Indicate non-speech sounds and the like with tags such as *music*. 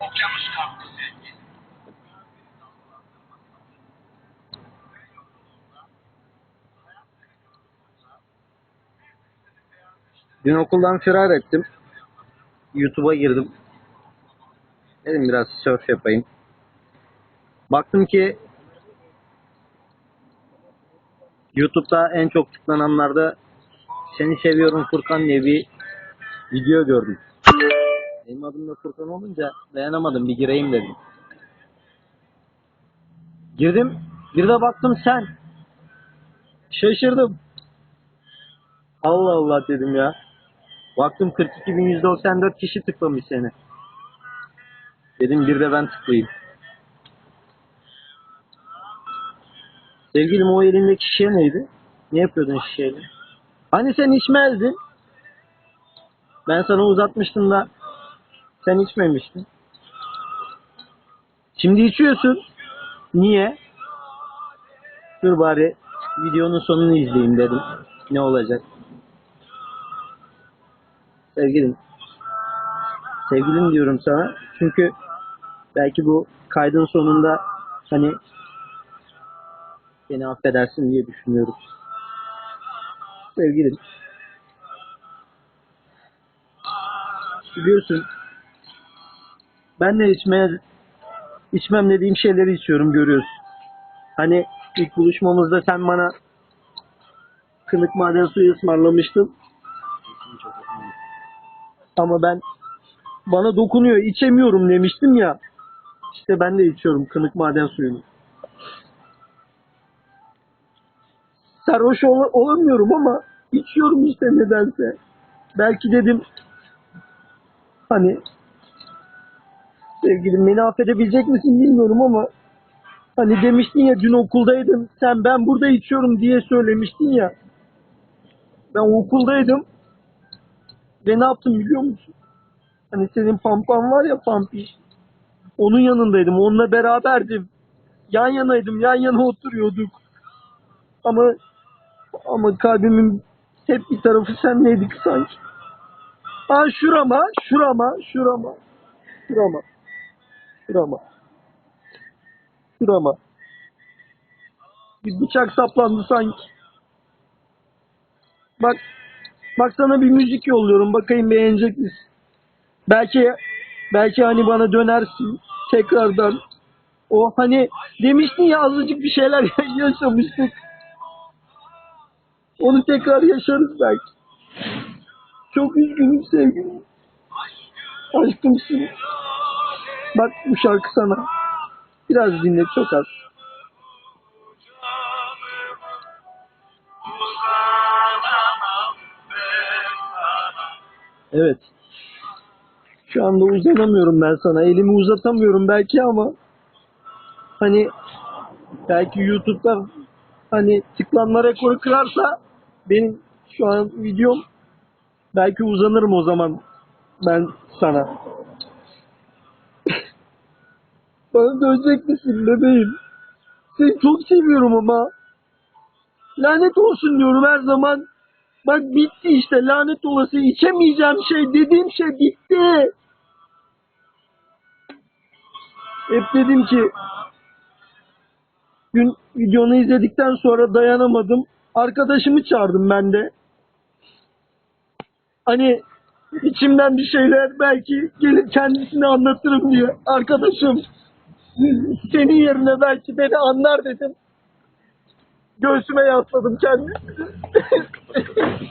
Okyanus kampüsü. Dün okuldan firar ettim. YouTube'a girdim. Dedim biraz surf yapayım. Baktım ki YouTube'da en çok tıklananlarda Seni Seviyorum Furkan diye bir video gördüm. Benim adım da Furkan olunca dayanamadım bir gireyim dedim. Girdim. Bir de baktım sen. Şaşırdım. Allah Allah dedim ya. Baktım 42.194 kişi tıklamış seni. Dedim bir de ben tıklayayım. Sevgilim o elindeki şişe neydi? Ne yapıyordun şişeyle? Hani sen içmezdin? Ben sana uzatmıştım da sen içmemiştin. Şimdi içiyorsun. Niye? Dur bari videonun sonunu izleyeyim dedim. Ne olacak? Sevgilim. Sevgilim diyorum sana. Çünkü belki bu kaydın sonunda hani beni affedersin diye düşünüyorum. Sevgilim. Biliyorsun ben de içmeye içmem dediğim şeyleri içiyorum görüyorsun. Hani ilk buluşmamızda sen bana kınık maden suyu ısmarlamıştın. Ama ben bana dokunuyor içemiyorum demiştim ya. İşte ben de içiyorum kınık maden suyunu. Sarhoş ol- olamıyorum ama içiyorum işte nedense. Belki dedim hani sevgilim beni affedebilecek misin bilmiyorum ama hani demiştin ya dün okuldaydım sen ben burada içiyorum diye söylemiştin ya. Ben okuldaydım ve ne yaptım biliyor musun? Hani senin pampan var ya pampi. Onun yanındaydım. Onunla beraberdim. Yan yanaydım. Yan yana oturuyorduk. Ama ama kalbimin hep bir tarafı senleydik sanki. Ha şurama, şurama, şurama, şurama, şurama, şurama. Bir bıçak saplandı sanki. Bak, bak sana bir müzik yolluyorum. Bakayım beğenecek misin? Belki, belki hani bana dönersin tekrardan. O hani demiştin ya azıcık bir şeyler *laughs* yaşamıştık. Onu tekrar yaşarız belki. Çok üzgünüm sevgilim. Aşkımsın. Bak bu şarkı sana. Biraz dinle çok az. Evet. Şu anda uzanamıyorum ben sana. Elimi uzatamıyorum belki ama hani belki YouTube'da hani tıklanma rekoru kırarsa benim şu an videom belki uzanırım o zaman ben sana. *laughs* Bana dönecek misin bebeğim? Seni çok seviyorum ama. Lanet olsun diyorum her zaman. Bak bitti işte lanet olası içemeyeceğim şey dediğim şey bitti. Hep dedim ki gün videonu izledikten sonra dayanamadım. Arkadaşımı çağırdım ben de. Hani içimden bir şeyler belki gelir kendisine anlatırım diye. Arkadaşım senin yerine belki beni anlar dedim. Göğsüme yasladım kendimi. *laughs*